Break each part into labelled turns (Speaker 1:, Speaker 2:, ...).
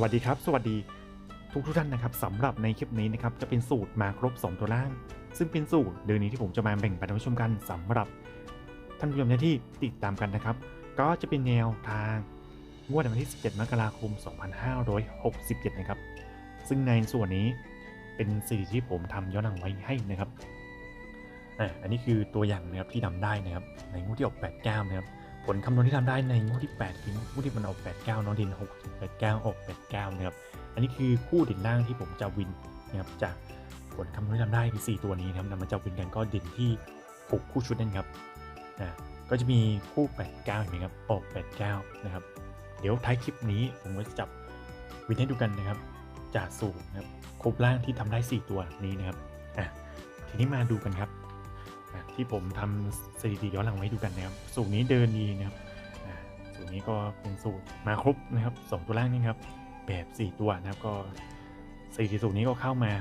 Speaker 1: วัสดีครับ สวัสดีทุกทุกท่านนะครับสำหรับในคลิปนี้นะครับจะเป็นสูตรมาครบ 2 ตัวล่าง ซึ่งเป็นสูตรเดือนนี้ที่ผมจะมาแบ่งปันท่านผู้ชมกันสำหรับท่านผู้ชมที่ติดตามกันนะครับ ก็จะเป็นแนวทางงวดวันที่ 17 มกราคม 2567 นะครับ ซึ่งในส่วนนี้เป็นสิ่งที่ผมทำย้อนหลังไว้ให้นะครับอะอันนี้คือตัวอย่างนะครับที่ทำได้นะครับในงวดที่ออก89นะครับ ผลคำนวณที่ทำได้ในงวดที่8คืองวดที่มันออก89เนาะเด่น6 89ออก89นะครับอันนี้คือคู่เด่นล่างที่ผมจะวินนะครับจากผลคำนวณที่ทำได้คือ4ตัวนี้นะครับนำมาจะวินกันก็เด่นที่ 6 คู่ชุดนั่นครับอ่าก็จะมีคู่ 89เห็นไหมครับออก89นะครับเดี๋ยวท้ายคลิปนี้ผมก็จะจับวินให้ดูกันนะครับจากสูตรนะครับครบล่างที่ทำได้ 4 ตัวนี้นะครับอะทีนี้มาดูกันครับ ที่ผมทำสถิติย้อนหลังไว้ดูกันนะครับ สูตรนี้เดินดีนะครับสูตรนี้ก็เป็นสูตรมาครบนะครับสองตัวล่างนี่ครับแบบ 4 ตัวนะครับก็สถิติสูตรนี้ก็เข้ามา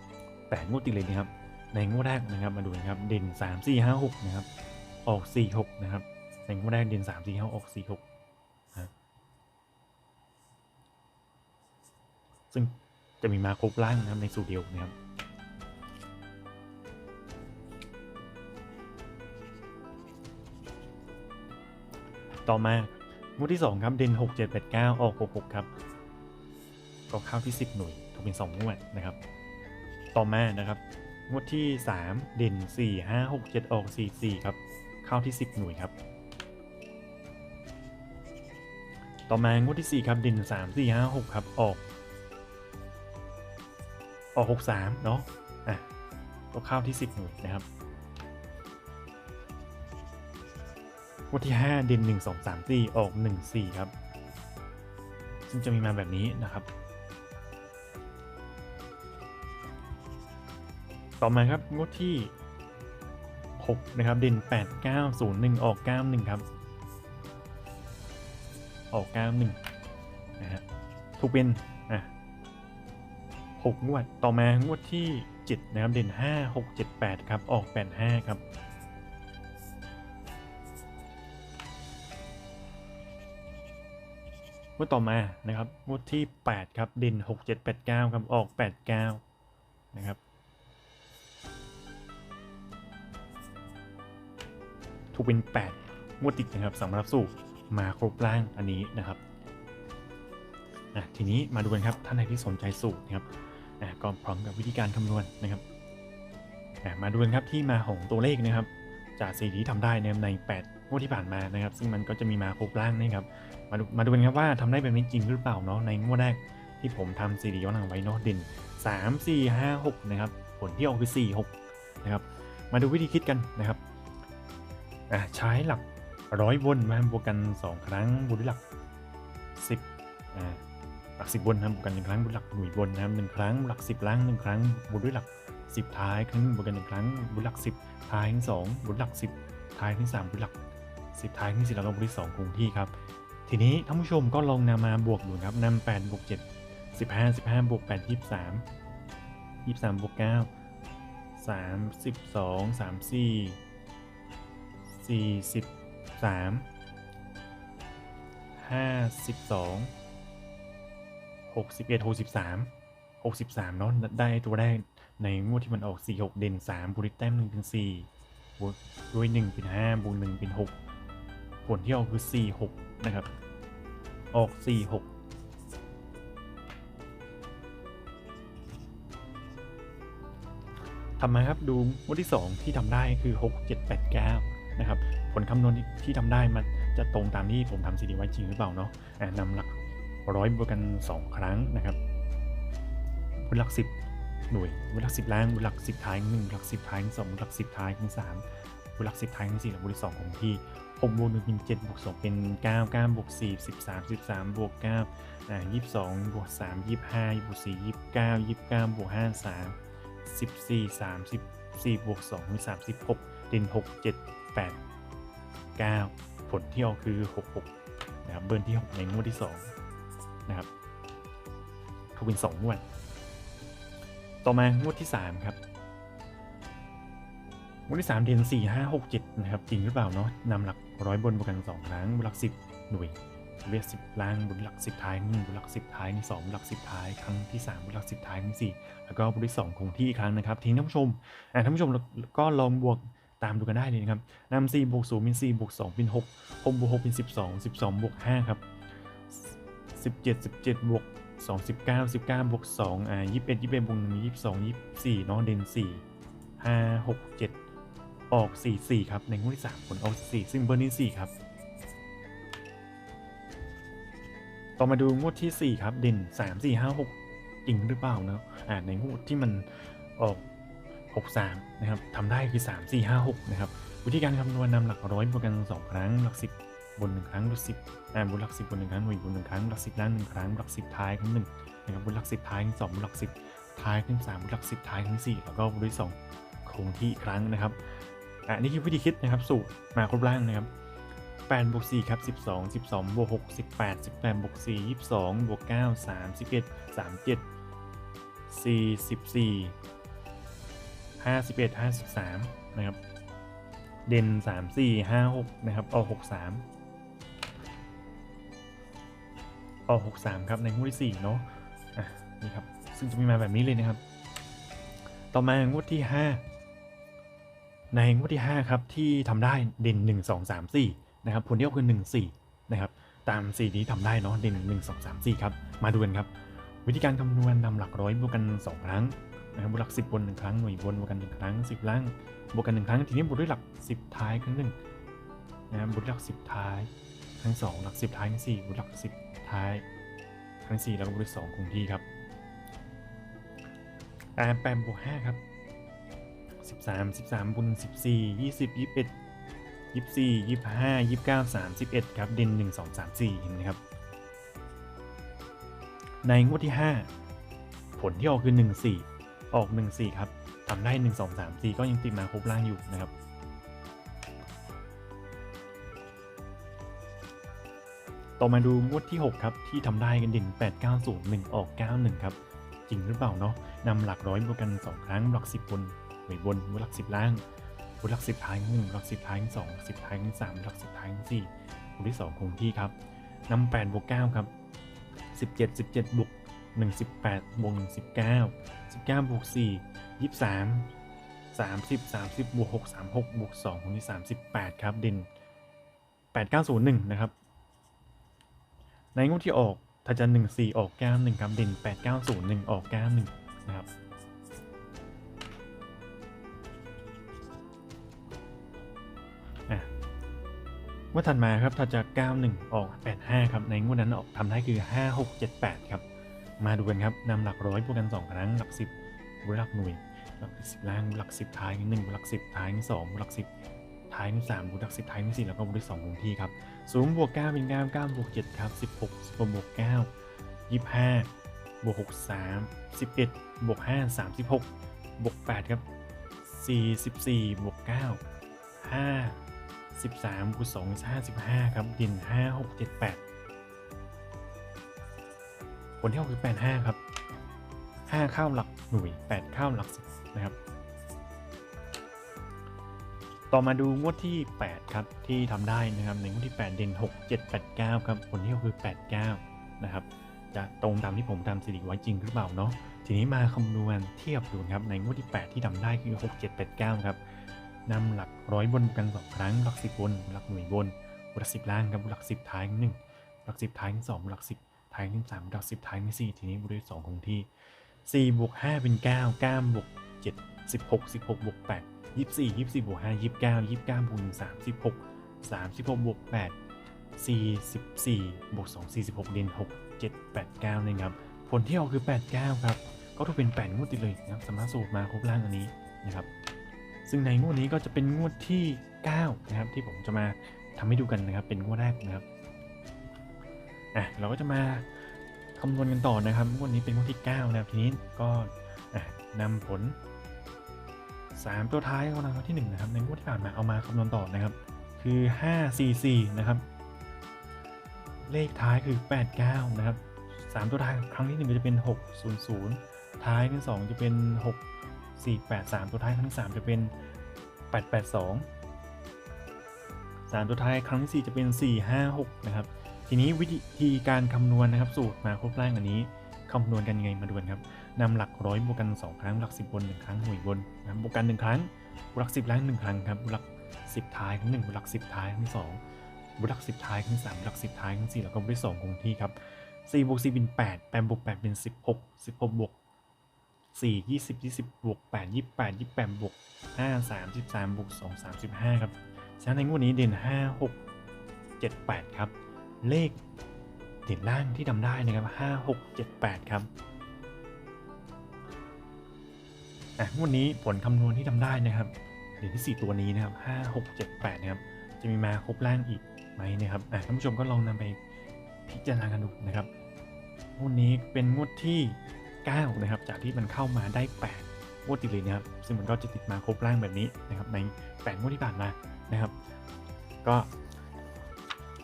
Speaker 1: 8งวดติดเลยนะครับ ในงวดแรกนะครับมาดูนะครับเด่น 3 4 5 6 นะครับ ออก 4 6 นะครับในงวดแรกเด่น 3 4 5 ออก 4 6นะครับซึ่งจะมีมาครบล่างนะครับในสูตรเดียวนะครับ ต่อมางวดที่ 2 ครับเด่น6 7 8 9 ออก 6 6 ครับ ก็เข้าที่ 10 หน่วยถูกเป็น2งวดนะครับ ต่อมานะครับงวดที่ 3 เด่น 4 5 6 7 ออก 4 4 ครับ เข้าที่ 10 หน่วยครับ ต่อมางวดที่ 4 ครับเด่น 3 4 5 6 ครับ ออก ออก 6 3 เนาะอะก็เข้าที่ 10 หน่วยนะครับ วดที่ 5 เด่น1 2 3 4 ออก 1 4 ครับ ซึ่งจะมีมาแบบนี้นะครับ ต่อมาครับงวดที่ 6 นะครับ เด่น 8 9 0 1 ออก 91 ครับ ออก 91 นะฮะถูกเป็นอะ6งวด ต่อมางวดที่ 7 นะครับ เด่น 5 6 7 8 ครับ ออก 85 ครับ งวดต่อมานะครับงวดที่ 8 ครับด่น6 7 8 9 ครับ ออก 89 นะครับ ถูกเป็น 8 งวดติดนะครับสำหรับสูตรมาครบล่างอันนี้นะครับอะทีนี้มาดูกันครับ ท่านใดที่สนใจสูตรนะครับอะก็พร้อมกับวิธีการคำนวณนะครับอะมาดูกันครับที่มาของตัวเลขนะครับ จากสีที่ทำได้นะครับใน 8 งวดที่ผ่านมานะครับ ซึ่งมันก็จะมีมาครบล่างนะครับ มาดูมาดูกันครับว่าทำได้แบบนี้จริงหรือเปล่าเนาะในงวดแรกที่ผมทำซีรีย้อนหลังไว้เนาะเด่น 3 4 5 6 นะครับ ผลที่ออกคือ 4 6 นะครับ มาดูวิธีคิดกันนะครับอะใช้หลักร้อยวนมาบวกกัน 2 ครั้งบวกด้วยหลัก 10อ่าหลัก 10บนนะบวกกันหนึ่งครั้งบวกหลักหน่วยบนนะครับหนึ่งครั้งหลัก 10ล่างหนึ่งครั้งบวกด้วยหลัก 10 ท้ายครั้งหนึ่งบวกกันหนึ่งครั้งบวกหลัก 10 ท้ายทั้งสองบวกหลัก 10 ท้ายทั้งสามบวกหลัก 10 ท้ายทั้งสี่แล้วก็บวกที่สองคงที่ครับ ทีนี้ท่านผู้ชมก็ลองนำมาบวกดูครับนำ8บวก7 15 15บวก8 23 23บวก9 32 34 43 52 61 63 63เนาะได้ตัวแรกในงวดที่มันออก 46 เด่น 3บุริแต้ม1เป็น4บวกด้วย 1 เป็น 5บวก1เป็น 6 ผลที่ออกคือ 4 6 นะครับ ออก4 6ทำมาครับดูงวดที่ 2 ที่ทำได้คือ 6 7 8 9 นะครับ ผลคำนวณที่ทำได้มันจะตรงตามที่ผมทำซีดีไว้จริงหรือเปล่าเนาะอะนำหลักร้อยบวกกัน 2 ครั้งนะครับบนหลัก 10 หน่วยบนหลัก 10 ล่างบนหลัก 10 ท้ายหนึ่งหลัก 10 ท้ายสองบนหลัก 10 ท้ายทั้ง3บนหลัก 10 ท้ายทั้ง4และบนหลัก2ของที่ ผมบวกหนึ่งเป็นเจ็ดบวกสองเป็นเก้าเก้าบวกสี่สิบสามสิบสามบวกเก้าอ่ายี่สิบสองบวกสามยี่สิบห้าบวกสี่ยี่สิบเก้ายี่สิบเก้าบวกห้าสามสิบสี่สามสิบสี่บวกสองเป็สามสิบหกเด่นหกเจ็ดแปดเก้าผลที่ออกคือหกหกนะครับเบิร์นที่หกในงวดที่สองนะครับถูกเป็นสองงวด ต่อมางวดที่สามครับ วดที่3เด่น4 5 6 7นะครับจริงหรือเปล่าเนาะนำหลักร้อยบนบวกกัน2ครั้งบวกหลัก10หน่วยเวทสิบล่างบนหลักสิบท้ายหนึ่งบนหลักสิบท้ายนี่สองบนหลักสิบท้ายครั้งที่สามบนหลักสิบท้ายนี่สี่แล้วก็บนที่สองคงที่อีกครั้งนะครับทีนี้ท่านผู้ชมอ่าท่านผู้ชมก็ลองบวกตามดูกันได้เลยนะครับนำสี่บวกศูนย์เป็นสี่บวกสองเป็นหกหกบวกหกเป็นสิบสองสิบสองบวกห้าครับสิบเจ็ดสิบเจ็ดบวกสองสิบเก้าสิบเก้าบวกสองอ่ายี่สิบเอ็ดยี่สิบเอ็ดบวกหนึ่งยี่สิบสองยี่สิบสี่เนาะเด่นสี่ห้าหกเจ็ด ออกสี่สี่ครับในงวดที่สามผลออกสี่ซึ่งเบอร์นี้สี่ครับ ต่อมาดูงวดที่ 4 ครับ เด่น 3 4 5 6 จริงหรือเปล่าเนาะอ่าในงวดที่มันออก 6 3 นะครับทำได้คือ 3 4 5 6 นะครับ วิธีการคำนวณนำหลักร้อยบวกกัน 2 ครั้ง หลัก 10 บน 1 ครั้งหลัก10อ่าบนหลัก 10 บน 1 ครั้งหน่วยบน 1 ครั้งหลัก 10 ล่าง 1 ครั้งหลัก 10 ท้ายครั้งหนึ่งนะครับบนหลัก 10 ท้ายครั้งสองบนหลัก 10 ท้ายครั้ง3บนหลัก 10 ท้ายครั้ง4แล้วก็บนที่2คงที่อีกครั้งนะครับ อ่านี่คือวิธีคิดนะครับสูตรมาครบล่างนะครับ8บวก4ครับ12 12บวก6 18 18บวก4 22บวก9 31 37 44 51 53นะครับเด่น 3 4 5 6นะครับเอา6 3เอา6 3ครับในงวดที่4เนาะอะนี่ครับซึ่งจะมีมาแบบนี้เลยนะครับ ต่อมางวดที่ 5 ในงวดที่5ครับที่ทำได้เด่น 1 2 3 4นะครับผลที่ออกคือ 1 4นะครับตาม4นี้ทำได้เนาะเด่น 1 2 3 4ครับมาดูกันครับ วิธีการคำนวณนำหลักร้อยบวกกัน 2 ครั้งนะครับบวกหลัก 10 บน 1 ครั้งหน่วยบนบวกกัน 1 ครั้ง 10 ล่างบวกกัน 1 ครั้ง ทีนี้บวกด้วยหลัก 10 ท้ายครั้งหนึ่งนะครับบวกหลัก 10 ท้ายครั้ง 2 หลัก 10 ท้ายครั้ง4บวกหลัก 10 ท้ายครั้ง4แล้วก็บวกด้วย2คงที่ครับแปดบวก5ครับ 13 13บวก1 14 20 21 24 25 29 31 ครับเด่น1 2 3 4 เห็นไหมครับ ในงวดที่ 5 ผลที่ออกคือ 1 4 ออก 1 4 ครับทำได้ 1 2 3 4 ก็ยังติดมาครบล่างอยู่นะครับต่อมาดูงวดที่ 6 ครับ ที่ทำได้กันเด่น8 9 0 1 ออก 91 ครับ จริงหรือเปล่าเนาะนำหลักร้อยบวกกัน 2 ครั้งหลัก 10บน หน่วยบนหลัก10ล่างบนหลักสิบท้ายหนึ่งหลักสิบท้ายสองสิบท้ายสามหลักสิบท้ายสี่บนที่สองคงที่ครับนำแปดบวกเก้าครับสิบเจ็ดสิบเจ็ดบวกหนึ่งสิบแปดบวกหนึ่งสิบเก้าสิบเก้าบวกสี่ยี่สิบสามสามสิบสามสิบบวกหกสามหกบวกสองคงที่สามสิบแปดครับเด่นแปดเก้าศูนย์หนึ่งนะครับในงวดที่ออกถ้าจะหนึ่งสี่ออกเก้าหนึ่งครับเด่นแปดเก้าศูนย์หนึ่งออกเก้าหนึ่งนะครับ ว่าถัดมาครับถ้าจะ91 ออก 85 ครับ ในงวดนั้นออกทำได้คือ 5678 ครับ มาดูกันครับนำหลักร้อยพวกกัน 2 ครั้ง หลัก 10บวกหลักหน่วย หลักสิบล่างหลักสิบท้ายหนึ่งหลักสิบท้ายสองหลักสิบท้ายสามหลักสิบท้ายสี่แล้วก็บวกสองย2คงที่ครับศูนย์บวกเก้าเป็นเก้าเก้าบวกเจ็ดครับสิบหกสิบบวกเก้ายี่ห้าบวกหกสามสิบเอ็ดบวกห้าสามสิบหกบวกแปดครับสี่สิบสี่บวกเก้าห้า 13คูณ2 55 ครับ ดิน 5 6 7 8 ผลที่ออกคือ 85 ครับ5ข้าวหลักหน่วย8ข้าวหลักสิบนะครับ ต่อมาดูงวดที่ 8 ครับ ที่ทำได้นะครับ ในงวดที่ 8 เด่น 6 7 8 9 ครับ ผลที่ออกคือ 89 นะครับ จะตรงตามที่ผมทำสิริไว้จริงหรือเปล่าเนาะ ทีนี้มาคำนวณเทียบดูครับ ในงวดที่ 8 ที่ทำได้คือ 6 7 8 9 ครับ นำหลักร้อยบนกันสองครั้ง หลักสิบบน หลักหน่วยบน หลักสิบล่างกับหลักสิบท้ายหนึ่งหลักสิบท้ายสองหลักสิบท้ายสามหลักสิบท้ายสี่ทีนี้บวกด้วยสองคงที่สี่บวกห้าเป็นเก้าเก้าบวกเจ็ดสิบหกสิบหกบวกแปดยี่สิบสี่ยี่สิบสี่บวกห้ายี่สิบเก้ายี่สิบเก้าบวกหนึ่งสามสิบหกสามสิบหกบวกแปดสี่สิบสี่บวกสองสี่สิบหกเด่นหกเจ็ดแปดเก้านะครับ ผลที่ออกคือแปดเก้าครับ ก็ถูกเป็นแปดงวดติดเลยนะครับสามารถสูตรมาครบล่างอันนี้นะครับ ซึ่งในงวดนี้ก็จะเป็นงวดที่ 9 นะครับ ที่ผมจะมาทำให้ดูกันนะครับ เป็นงวดแรกนะครับอะเราก็จะมาคำนวณกันต่อนะครับงวดนี้เป็นงวดที่ 9 นะครับทีนี้ก็อะนำผล 3 ตัวท้ายของรางวัลที่1นะครับในงวดที่ผ่านมาเอามาคำนวณต่อนะครับ คือ 5 4 4 นะครับ เลขท้ายคือ 8 9 นะครับ 3 ตัวท้ายครั้งที่ 1 ก็จะเป็น 6 0 0 ท้ายที่2จะเป็น 6 4 8 3 ตัวท้ายครั้งที่3จะเป็น 8 8 2 3 ตัวท้ายครั้งที่ 4 จะเป็น 4 5 6 นะครับ ทีนี้วิธีการคำนวณนะครับสูตรมาครบล่างอันนี้คำนวณกันยังไงมาดูกันครับนำหลักร้อยบวกกัน 2 ครั้งหลัก 10 บน 1 ครั้งหน่วยบนนะบบวกกัน 1 ครั้งบวกหลัก 10ล่าง1ครั้งครับบวกหลัก 10 ท้ายครั้งหนึ่งบวกหลัก 10 ท้ายครั้งที่2บวกหลัก 10 ท้ายครั้งที่3บวกหลัก 10 ท้ายครั้งที่4แล้วก็บวกด้วย2คงที่ครับ4บวก4เป็น8 8บวก8เป็น 16 16บวก 4 20 20บวก8 28 28บวก5 33บวก2 35ครับฉะนั้นในงวดนี้เด่น5 6 7 8ครับ เลขเด่นล่างที่ทำได้นะครับ5 6 7 8ครับอะงวดนี้ผลคำนวณที่ทำได้นะครับเด่นที่ 4 ตัวนี้นะครับ 5 6 7 8 นะครับ จะมีมาครบล่างอีกไหมนะครับอะท่านผู้ชมก็ลองนำไปพิจารณากันดูนะครับงวดนี้เป็นงวดที่ 9 นะครับ จากที่มันเข้ามาได้ 8 งวดติดเลยนะครับ ซึ่งมันก็จะติดมาครบล่างแบบนี้นะครับ ใน 8 งวดที่ผ่านมานะครับ ก็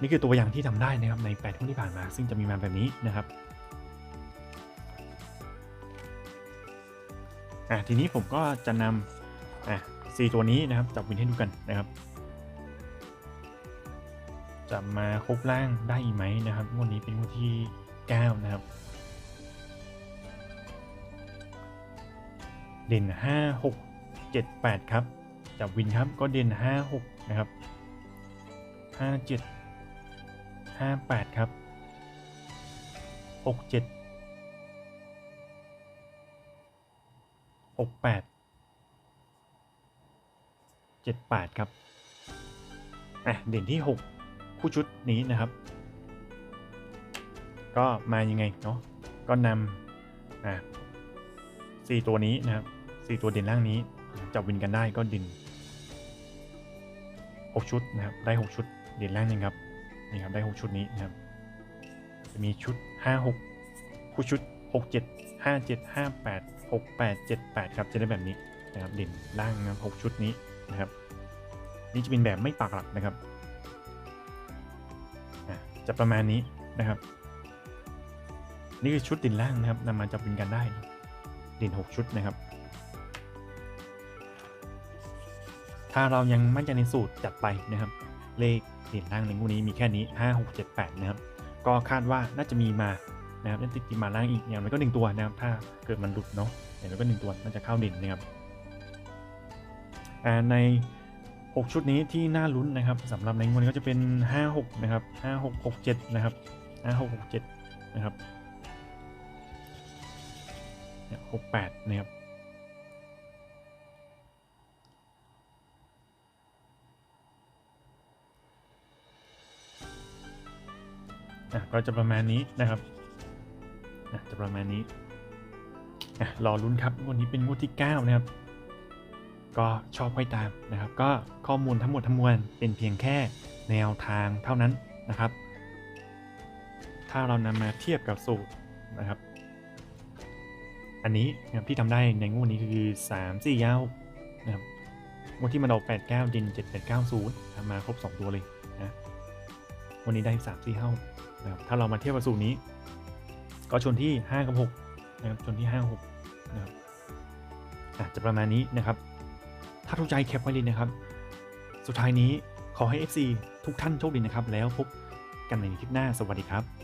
Speaker 1: นี่คือตัวอย่างที่ทำได้นะครับใน8ทุ่มที่ผ่านมา ซึ่งจะมีมาแบบนี้นะครับอะทีนี้ผมก็จะนำอะสี่ตัวนี้นะครับจับวินให้ดูกันนะครับจะมาครบล่างได้อีกไหมนะครับงวดนี้เป็นงวดที่ 9 นะครับ เด่น 5 6 7 8 ครับ จับวินครับก็เด่น 5 6 นะครับ 5 7ห้าแปดครับหกเจ็ดหกแปดเจ็ดแปดครับอะเด่นที่หกคู่ชุดนี้นะครับ ก็มายังไงเนาะก็นำอะ สี่ตัวนี้นะครับสี่ตัวเด่นล่างนี้จับวินกันได้ก็ด่นหกชุดนะครับได้หกชุดเด่นล่างนึงครับนี่ครับได้ 6 ชุดนี้นะครับจะมีชุด 5 6 คู่ชุด 6 7 5 7 5 8 6 8 7 8 ครับจะได้แบบนี้นะครับเด่นล่างนะครับ6ชุดนี้นะครับนี่จะเป็นแบบไม่ปักหลักนะครับจะประมาณนี้นะครับ นี่คือชุดเด่นล่างนะครับนำมาจับเป็นกันได้ ด่น6 ชุดนะครับ ถ้าเรายังมั่นใจในสูตรจัดไปนะครับ เลขด่นล่างในงูนี้มีแค่นี้ 5 6 7 8 นะครับ ก็คาดว่าน่าจะมีมานะครับน่าจะติดมาล่างอีกอย่างมันก็หนึ่งตัวนะครับ ถ้าเกิดมันหลุดเนาะอย่างน้อยก็หนึ่งตัวน่าจะเข้าด่นนะครับใน 6 ชุดนี้ที่น่าลุ้นนะครับสำหรับในงวดนี้ก็จะเป็น 5 6 นะครับ 5 6 6 7 นะครับ 5 6 6 7 นะครับ เนี่ย6 8นะครับก็จะประมาณนี้นะครับอะจะประมาณนี้รอลุ้นครับวดนี้เป็นงวดที่ 9 นะครับ ก็ชอบให้ตามนะครับ ก็ข้อมูลทั้งหมดทั้งมวลเป็นเพียงแค่แนวทางเท่านั้นนะครับ ถ้าเรานำมาเทียบกับสูตรนะครับ อันนี้นะครับที่ทำได้ในงวดนี้คือ 3 4ยาวนะครับงวดที่มันออก8 9ดิน7 8 9 0ทำมาครบ 2 ตัวเลยนะวันนี้ได้ 3 4 5นะครับถ้าเรามาเทียบกับสูตรนี้ ก็ชนที่ 5 กับ6นะครับชนที่ 5 6นะครับอาจจะประมาณนี้นะครับ ถ้าถูกใจแคปไว้เลยนะครับ สุดท้ายนี้ขอให้ FC ทุกท่านโชคดีนะครับ แล้วพบกันในคลิปหน้าสวัสดีครับ